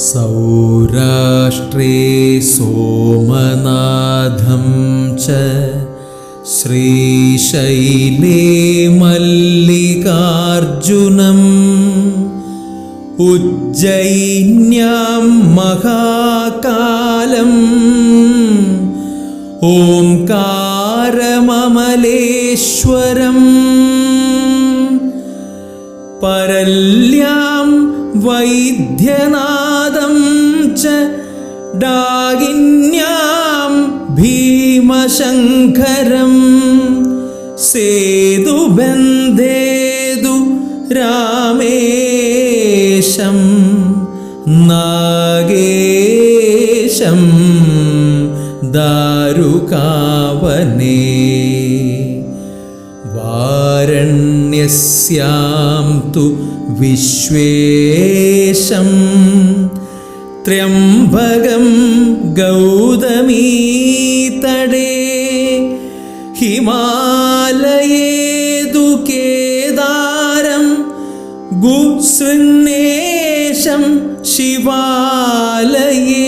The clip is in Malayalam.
സൗരാഷ്ട്രേ സോമനാഥം ച ശ്രീശൈലേ മല്ലികാർജുനം ഉജ്ജയിന്യാം മഹാകാലം ഓംകാരമലേശ്വരം പരല്യാ वैद्यनादं च डागिन्यां भीमशङ्करं सेतुबन्धेदु रामेशं नागेशं दारुकावने वारण्यस्यां तु विश्वेशं त्र्यम्बकं गौतमीतडे हिमालये तु केदारं गुसृन्नेशं शिवालये